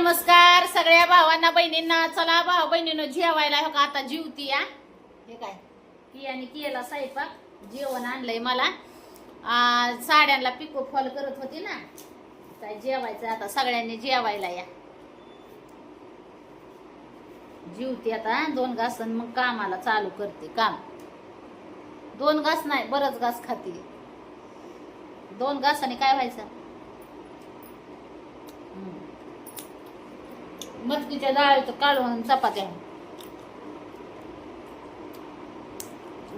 नमस्कार सगळ्या भावांना बहिणींना. चला भाऊ बहिणीनं जेवायला हो का? आता जीवती या हे काय? कियाने केला स्वयंपाक. जेवण आणलंय मला. साड्यांना पिको फॉल करत होती ना? काय जेवायचं आता? सगळ्यांनी जेवायला या. जीवती आता दोन घासन मग कामाला चालू करते काम. दोन घास नाही बरंच घास खाते. दोन घासाने काय व्हायचं? मटकीच्या डाळीचं काढून चपात्या.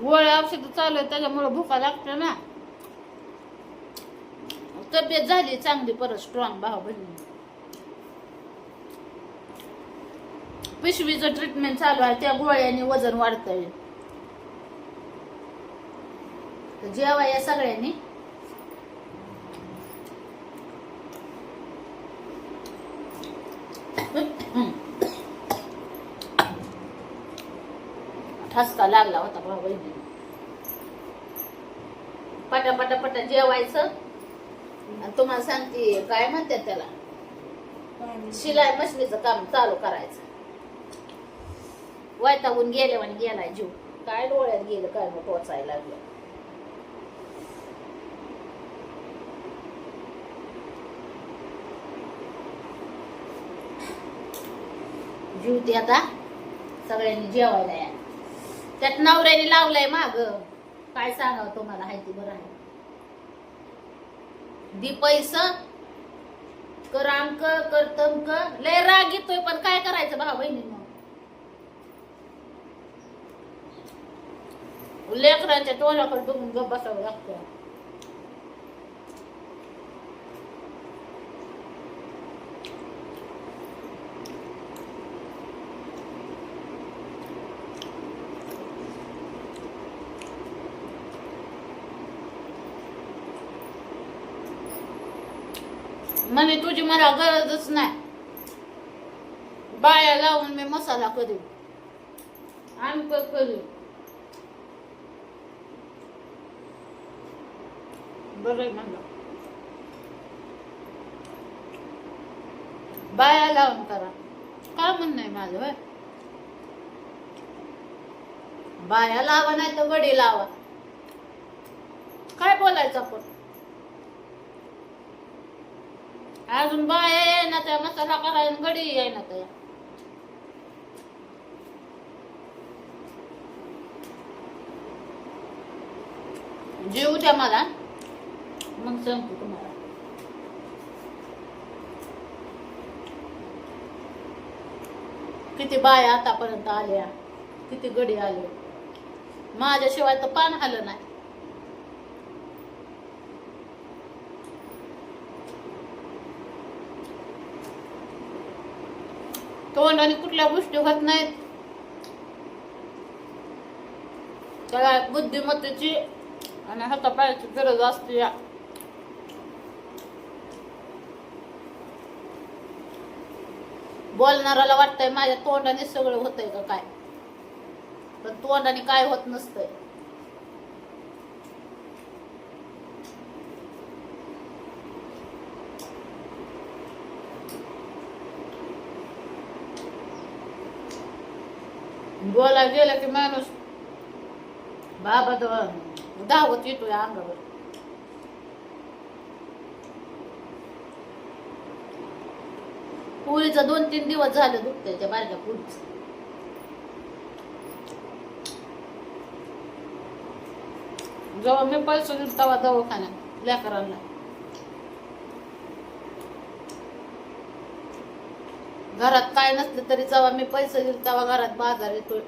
गोळ्या औषध चालू आहे त्याच्यामुळे भुका लागते ना. तब्येत झाली चांगली परत स्ट्रॉंग भाव बहिणी पिशवीचं ट्रीटमेंट चालू आहे त्या गोळ्याने वजन वाढतंय. तर जेवा या सगळ्यांनी ठसका लागला होता भाऊ बहिणी. पटा पटा पटा जेवायचं. आणि तुम्हाला सांगते काय म्हणतात त्याला? शिलाई मशनीचं काम चालू करायचं. वैतागून गेले आणि गेलाय जीव. काय डोळ्यात गेलं काय मग पोचायला लागलं. जीव ते आता. सगळ्यांनी जेवायला या. त्यात नवऱ्याने लावलंय माग. काय सांगावं तुम्हाला माहिती बरं आहे. दी पैस कर अंक कर तमक लय राग येतोय पण काय करायचं भाऊ बहिणी मग? लेकरांच्या तोंडाकडे बघून गप बसावं लागतं. मला गरजच नाही. बाया लावून मी मसाला करीन. आमक करीन. बरं म्हणलं. बाया लावून करा. काय म्हणणं आहे माझं होय? बाया लावा नाही तर वडी लावा. काय बोलायचं आपण? अजून बाया आहे ना त्या मसाला करायला गडी आहे ना त्या. जेऊ द्या मला. मग सांगतो तुम्हाला. किती बाया आतापर्यंत आल्या किती गडी आले. माझ्याशिवाय तर पान आलं नाही. तोंडाने कुठल्या गोष्टी होत नाहीत. त्याला बुद्धिमत्तेची आणि हातापायाची गरज असते या. बोलणाऱ्याला वाटतंय माझ्या तोंडाने सगळं होतंय का काय? पण तोंडाने काय होत नसतंय. बोला गेलं की माणूस बाबा तर दावत येतोय अंगावर. पुरीचं दोन तीन दिवस झालं दुखतंय त्या बारक्या पुरीच. जेव्हा मी पैसे देऊ तेव्हा दवाखान्यात लेकरांना. घरात काय नसलं तरी जेव्हा मी पैसे दिल तेव्हा घरात बाजार येतोय.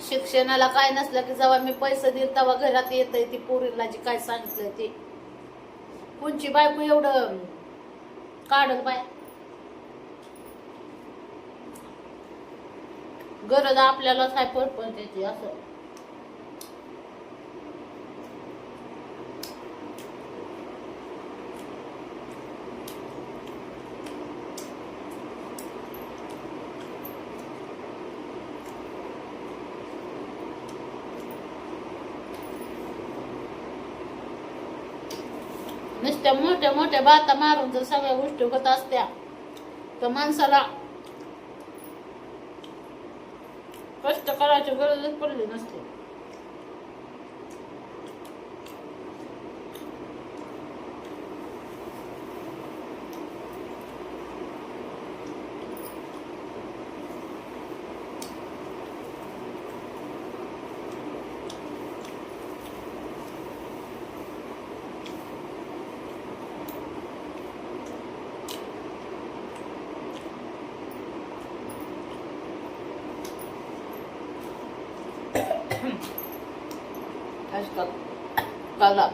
शिक्षणाला काय नसलं की जेव्हा मी पैसे दिल तेव्हा घरात येत ती पोरीला जी काय सांगितलं ते. कोणची बायको एवढं काढल बाय. गरज आपल्यालाच काय पण त्याची असं. नुसत्या मोठ्या मोठ्या बाता मारून जर सगळ्या गोष्टी होत असत्या तर माणसाला कष्ट करायची गरजच पडली नसते. असतात कला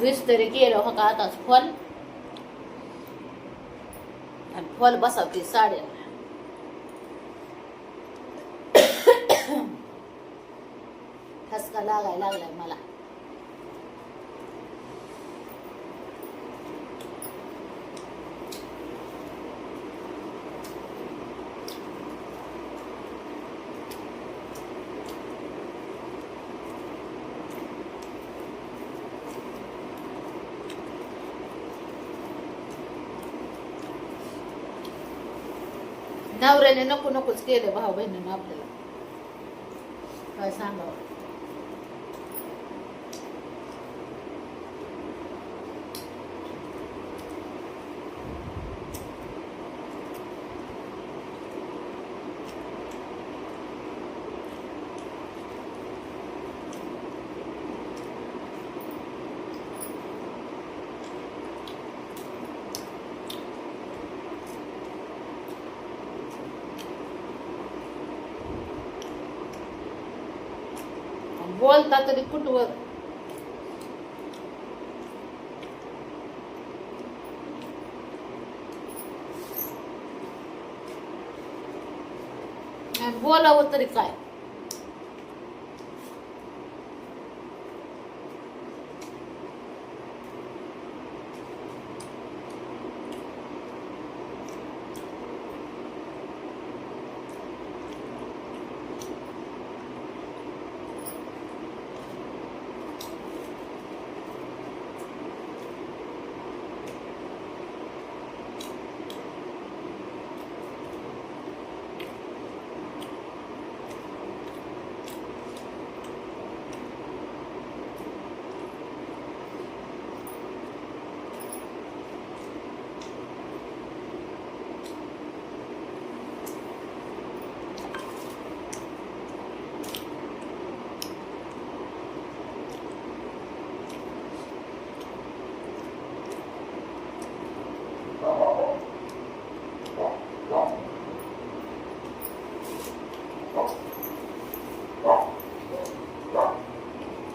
वीस तरी केलं हो का आताच फल आणि फल बसवते साड्या ठसका लागायला लागलाय मला नवऱ्याने नको नकोच केलं भाऊ बहिणीनं आपल्याला. काय सांगावं? बोलता तरी कुठवर? बोलावं तरी काय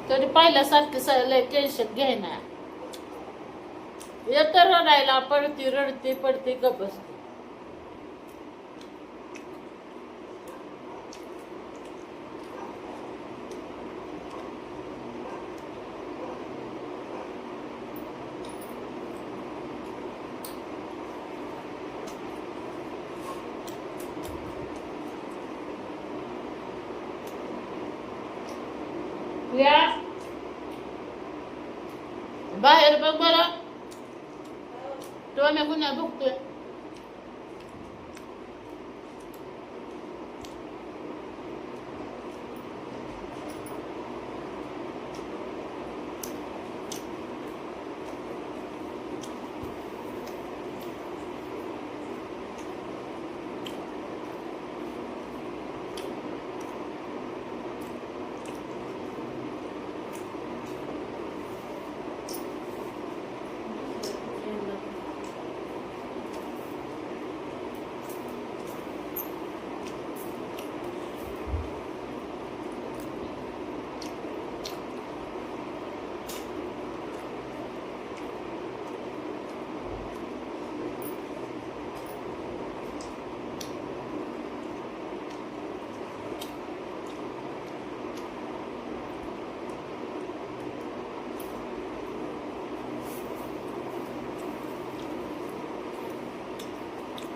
तरी पाहिल्यासारखं स- लय टेन्शन घेणार येतं रडायला पडती रडती पडती गपसते Yeah. या बाहेर बघ बरं तो मी कुणा बघतोय?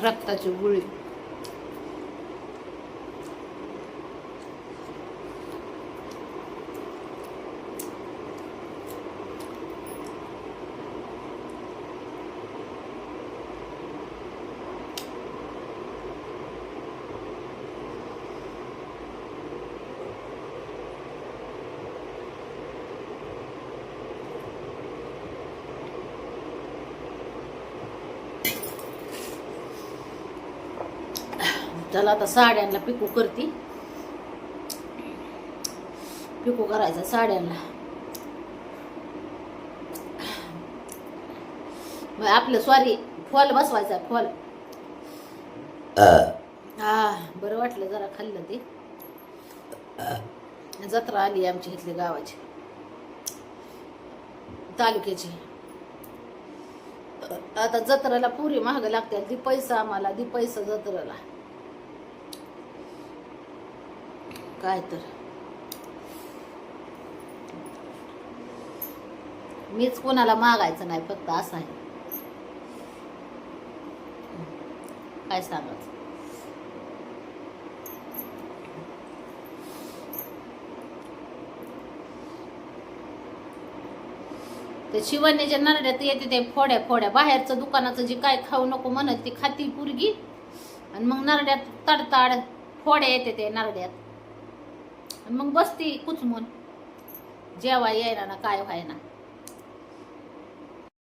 알았다 저 우리 त्याला आता साड्यांना पिको करते. पिको करायचा साड्यांना. मग आपलं सॉरी फॉल बसवायचा फॉल हा बरं वाटलं जरा खाल्लं ते. जत्रा आली आमची इथली गावाची. तालुक्याची. आता जत्रेला पुरी महाग लागतात दी पैसा आम्हाला दी पैसा जत्रेला. काय तर. मीच कोणाला मागायचं नाही फक्त असं आहे. काय सांगायचं? ते जे नरड्यात येते ते फोड्या फोड्या बाहेरचं दुकानाचं जे काय खाऊ नको म्हणत ती खाती पुरगी. आणि मग नरड्यात तडताड फोड्या येते ते नरड्यात. मग बसती कुचमून. जेवा यायला ना काय व्हायना.